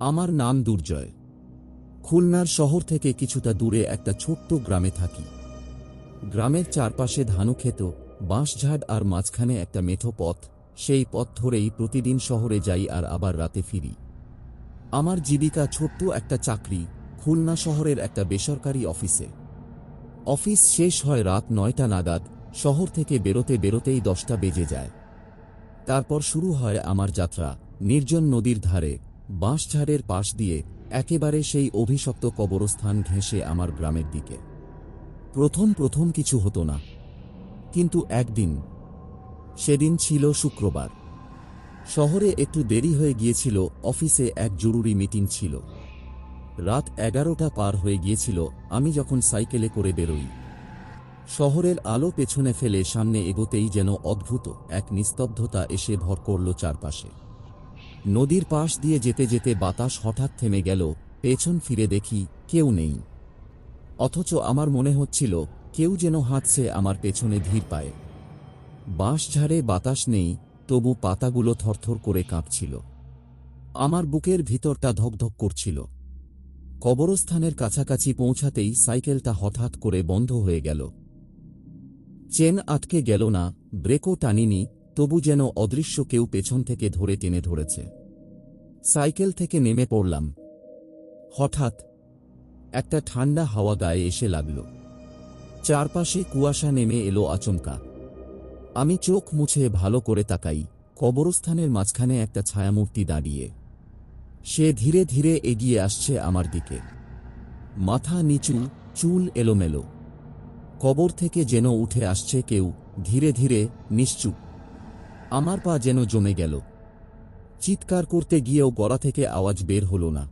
আমার নাম দুর্জয়। খুলনার শহর থেকে কিছুটা দূরে একটা ছোট্ট গ্রামে থাকি। গ্রামের চারপাশে ধানু ক্ষেত, বাঁশঝাড় আর মাঝখানে একটা মেঠো পথ, সেই পথ ধরেই প্রতিদিন শহরে যাই আর আবার রাতে ফিরি। আমার জীবিকা ছোট্ট একটা চাকরি, খুলনা শহরের একটা বেসরকারি অফিসে। অফিস শেষ হয় রাত নয়টা নাগাদ, শহর থেকে বেরোতে বেরোতেই দশটা বেজে যায়। তারপর শুরু হয় আমার যাত্রা, নির্জন নদীর ধারে বাঁশঝাড়ের পাশ দিয়ে একেবারে সেই অভিশপ্ত কবরস্থান ঘেঁষে আমার গ্রামের দিকে। প্রথম প্রথম কিছু হতো না, কিন্তু একদিন, সেদিন ছিল শুক্রবার। শহরে একটু দেরি হয়ে গিয়েছিল, অফিসে এক জরুরি মিটিং ছিল। রাত এগারোটা পার হয়ে গিয়েছিল, আমি যখন সাইকেলে করে বেরোই। শহরের আলো পেছনে ফেলে সামনে এগোতেই যেন অদ্ভুত এক নিস্তব্ধতা এসে ভর করল চারপাশে। নদীর পাশ দিয়ে যেতে যেতে বাতাস হঠাৎ থেমে গেল, পেছন ফিরে দেখি কেউ নেই। অথচ আমার মনে হচ্ছিল, কেউ যেন হাঁটছে আমার পেছনে ধীর পায়ে। বাঁশঝাড়ে বাতাস নেই, তবু পাতাগুলো থরথর করে কাঁপছিল। আমার বুকের ভিতরটা ধকধক করছিল। কবরস্থানের কাছাকাছি পৌঁছাতেই সাইকেলটা হঠাৎ করে বন্ধ হয়ে গেল। চেন আটকে গেল না, ব্রেকও টানিনি তবু যেন অদৃশ্য কেউ পেছন থেকে ধরে টেনে ধরেছে। সাইকেল থেকে নেমে পড়লাম। হঠাৎ একটা ঠান্ডা হাওয়া গায়ে এসে লাগল। চারপাশে কুয়াশা নেমে এলো আচমকা। আমি চোখ মুছে ভালো করে তাকাই, কবরস্থানের মাঝখানে একটা ছায়ামূর্তি দাঁড়িয়ে। সে ধীরে ধীরে এগিয়ে আসছে আমার দিকে। মাথা নিচু, চুল এলোমেলো। কবর থেকে যেন উঠে আসছে কেউ, ধীরে ধীরে, নিশ্চুপ। আমার পা যেন জমে গেল। চিৎকার করতে গিয়েও গড়া থেকে আওয়াজ বের হল না।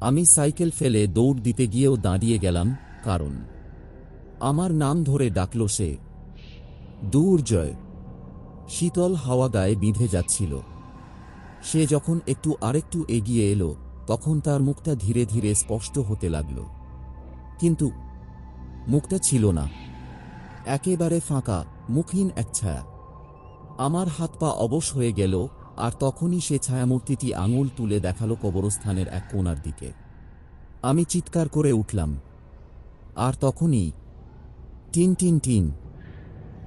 আমি সাইকেল ফেলে দৌড় দিতে গিয়েও দাঁড়িয়ে গেলাম, কারণ আমার নাম ধরে ডাকল সে। দুর্জয় শীতল হাওয়া গায়ে বিঁধে যাচ্ছিল। সে যখন একটু আরেকটু এগিয়ে এলো, তখন তার মুখটা ধীরে ধীরে স্পষ্ট হতে লাগল। কিন্তু মুখটা ছিল না। একেবারে ফাঁকা, মুখহীন এক ছায়া। আমার হাত পা অবশ হয়ে গেল, আর তখনই সে ছায়ামূর্তিটি আঙুল তুলে দেখাল কবরস্থানের এক কোণার দিকে। আমি চিৎকার করে উঠলাম। আর তখনই, টিন টিন টিন।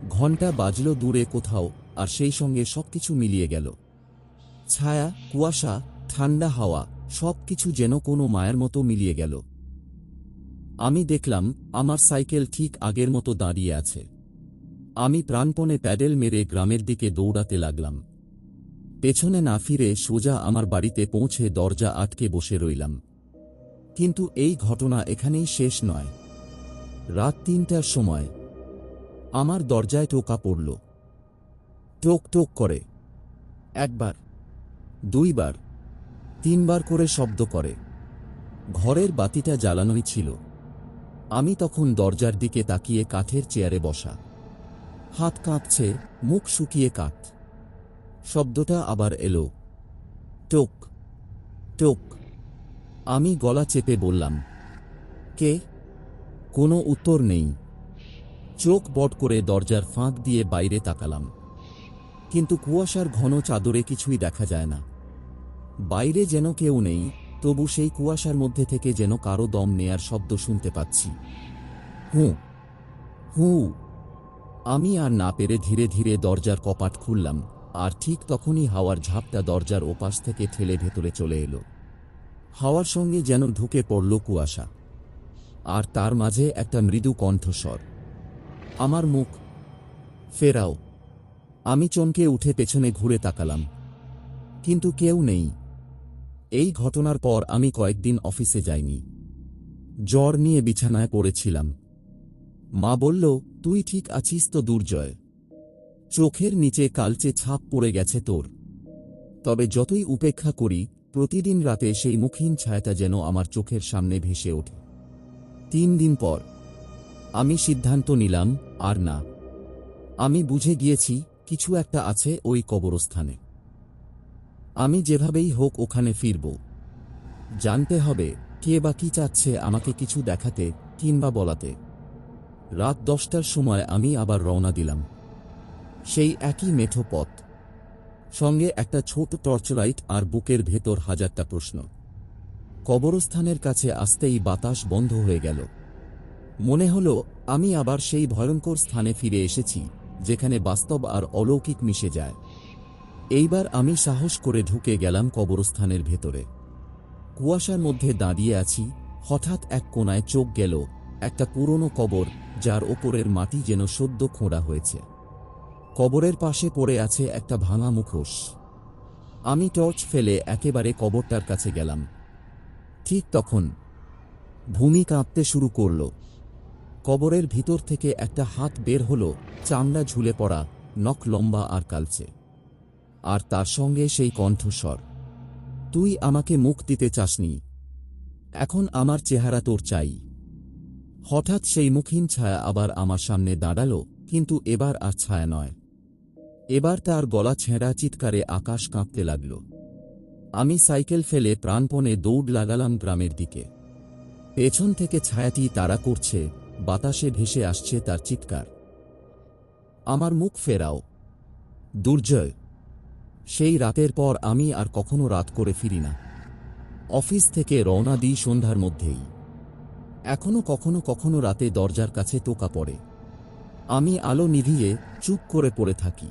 ঘণ্টা বাজল দূরে কোথাও, আর সেই সঙ্গে সবকিছু মিলিয়ে গেল। ছায়া, কুয়াশা, ঠান্ডা হাওয়া, সবকিছু যেন কোনো মায়ের মতো মিলিয়ে গেল। আমি দেখলাম, আমার সাইকেল ঠিক আগের মতো দাঁড়িয়ে আছে। আমি প্রাণপণে প্যাডেল মেরে গ্রামের দিকে দৌড়াতে লাগলাম। পেছনে না ফিরে সোজা আমার বাড়িতে পৌঁছে দরজা আটকে বসে রইলাম। কিন্তু এই ঘটনা এখানেই শেষ নয়। রাত তিনটার সময়। আমার দরজায় টোকা পড়ল। টোক টোক করে। একবার, দুইবার, তিনবার করে শব্দ করে। ঘরের বাতিটা জ্বালানোই ছিল। আমি তখন দরজার দিকে তাকিয়ে কাঠের চেয়ারে বসা। হাত কাঁপছে, মুখ শুকিয়ে কাঠ শব্দটা আবার এলো। টোক টোক। আমি গলা চেপে বললাম, কে? কোনো উত্তর নেই। চোখ বট করে দরজার ফাঁক দিয়ে বাইরে তাকালাম। কিন্তু কুয়াশার ঘন চাদরে কিছুই দেখা যায় না। বাইরে যেন কেউ নেই, তবু সেই কুয়াশার মধ্যে থেকে যেন কারও দম নেয়ার শব্দ শুনতে পাচ্ছি। হু হু। আমি আর না পেরে ধীরে ধীরে দরজার কপাট খুললাম, আর ঠিক তখনই হাওয়ার ঝাপটা দরজার ওপাশ থেকে ঠেলে ভেতরে চলে এলো। হাওয়ার সঙ্গে যেন ঢুকে পড়ল কুয়াশা, আর তার মাঝে একটা মৃদু কণ্ঠস্বর। আমার মুখ, ফেরাও, আমি চমকে উঠে পেছনে ঘুরে তাকালাম, কিন্তু কেউ নেই। এই ঘটনার পর আমি কয়েকদিন অফিসে যাইনি। জ্বর নিয়ে বিছানায় পড়েছিলাম। মা বলল তুই ঠিক আছিস তো দুর্জয়? চোখের নিচে কালচে ছাপ পড়ে গেছে তোর। তবে যতই উপেক্ষা করি, প্রতিদিন রাতে সেই মুখহীন ছায়াটা যেন আমার চোখের সামনে ভেসে ওঠে। তিন দিন পর, আমি সিদ্ধান্ত নিলাম, আর না। আমি বুঝে গিয়েছি, কিছু একটা আছে ওই কবরস্থানে। আমি যেভাবেই হোক ওখানে ফিরব। জানতে হবে, কে বা কি চাচ্ছে আমাকে কিছু দেখাতে কিংবা বলাতে। রাত দশটার সময় আমি আবার রওনা দিলাম। সেই একই মেঠো পথ। সঙ্গে একটা ছোট টর্চলাইট আর বুকের ভেতর হাজারটা প্রশ্ন। কবরস্থানের কাছে আসতেই বাতাস বন্ধ হয়ে গেল। মনে হলো, আমি আবার সেই ভয়ঙ্কর স্থানে ফিরে এসেছি, যেখানে বাস্তব আর অলৌকিক মিশে যায়। এইবার আমি সাহস করে ঢুকে গেলাম কবরস্থানের ভেতরে। কুয়াশার মধ্যে দাঁড়িয়ে আছি, হঠাৎ এক কোনায় চোখ গেল একটা পুরনো কবর, যার ওপরের মাটি যেন সদ্য খোঁড়া হয়েছে। কবরের পাশে পড়ে আছে একটা ভাঙা মুখোশ। আমি টর্চ ফেলে একেবারে কবরটার কাছে গেলাম। ঠিক তখন ভূমি কাঁপতে শুরু করল। কবরের ভিতর থেকে একটা হাত বের হলো, চামড়া ঝুলে পড়া, নখ লম্বা আর কালচে। আর তার সঙ্গে সেই কণ্ঠস্বর, তুই আমাকে মুখ দিতে চাসনি। এখন আমার চেহারা তোর চাই। হঠাৎ সেই মুখহীন ছায়া আবার আমার সামনে দাঁড়াল, কিন্তু এবার আর ছায়া নয়। এবার তার গলা ছেঁড়া চিৎকারে আকাশ কাঁপতে লাগল। আমি সাইকেল ফেলে প্রাণপণে দৌড় লাগালাম গ্রামের দিকে। পেছন থেকে ছায়াটি তাড়া করছে, বাতাসে ভেসে আসছে তার চিৎকার। আমার মুখ ফেরাও। দুর্জয়। সেই রাতের পর আমি আর কখনো রাত করে ফিরি না। অফিস থেকে রওনা দিই সন্ধ্যার মধ্যেই। এখনও কখনো কখনো রাতে দরজার কাছে টোকা পড়ে। আমি আলো নিভিয়ে চুপ করে পড়ে থাকি।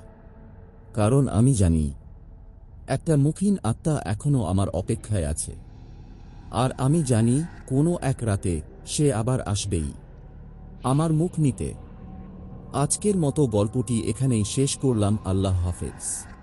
কারণ আমি জানি, একটা মুখিন আত্মা এখনও আমার অপেক্ষায় আছে। আর আমি জানি, কোনো এক রাতে সে আবার আসবেই। আমার মুখ নিতে। আজকের মতো গল্পটি এখানেই শেষ করলাম, আল্লাহ হাফেজ।